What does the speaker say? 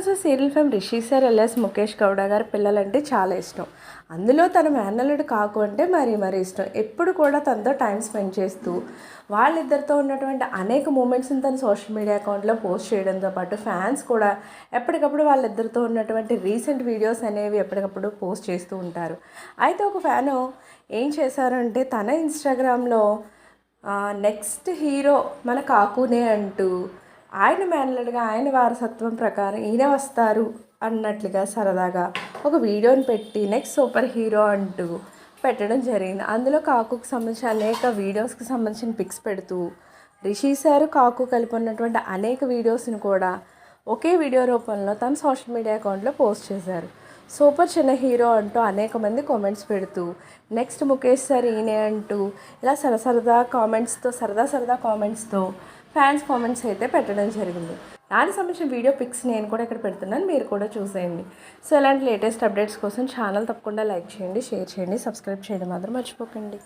ఇప్పుడంత serial fame Rishi sir LS Mukesh Gowda గారి పిల్లలంటే చాలా ఇష్టం. అందులో తన మేనల్లుడు కాకు అంటే మరీ మరీ ఇష్టం. ఎప్పుడు కూడా తనతో టైం స్పెండ్ చేస్తూ వాళ్ళిద్దరితో ఉన్నటువంటి అనేక మూమెంట్స్ని తన సోషల్ మీడియా అకౌంట్లో పోస్ట్ చేయడంతో పాటు ఫ్యాన్స్ కూడా ఎప్పటికప్పుడు వాళ్ళిద్దరితో ఉన్నటువంటి రీసెంట్ వీడియోస్ అనేవి ఎప్పటికప్పుడు పోస్ట్ చేస్తూ ఉంటారు. అయితే ఒక ఫ్యాను ఏం చేశారంటే తన ఇన్స్టాగ్రామ్లో నెక్స్ట్ హీరో మన కాకునే అంటూ ఆయన మేనలుడిగా ఆయన వారసత్వం ప్రకారం ఈయన వస్తారు అన్నట్లుగా సరదాగా ఒక వీడియోని పెట్టి నెక్స్ట్ సూపర్ హీరో అంటూ పెట్టడం జరిగింది. అందులో కాకుకు సంబంధించిన అనేక వీడియోస్కి సంబంధించిన పిక్స్ పెడుతూ రిషి సారు కాకు కలిపి ఉన్నటువంటి అనేక వీడియోస్ని కూడా ఒకే వీడియో రూపంలో తన సోషల్ మీడియా అకౌంట్లో పోస్ట్ చేశారు. సూపర్ చిన్న హీరో అంటూ అనేక మంది కామెంట్స్ పెడుతూ నెక్స్ట్ ముఖేష్ సార్ ఈయనే అంటూ ఇలా సర సరదా కామెంట్స్తో సరదా సరదా కామెంట్స్తో ఫ్యాన్స్ కామెంట్స్ అయితే పెట్టడం జరిగింది. దానికి సంబంధించిన వీడియో పిక్స్ నేను కూడా ఇక్కడ పెడుతున్నాను మీరు కూడా చూసేయండి. సో ఇలాంటి లేటెస్ట్ అప్డేట్స్ కోసం ఛానల్ తప్పకుండా లైక్ చేయండి షేర్ చేయండి సబ్స్క్రైబ్ చేయడం మాత్రం మర్చిపోకండి.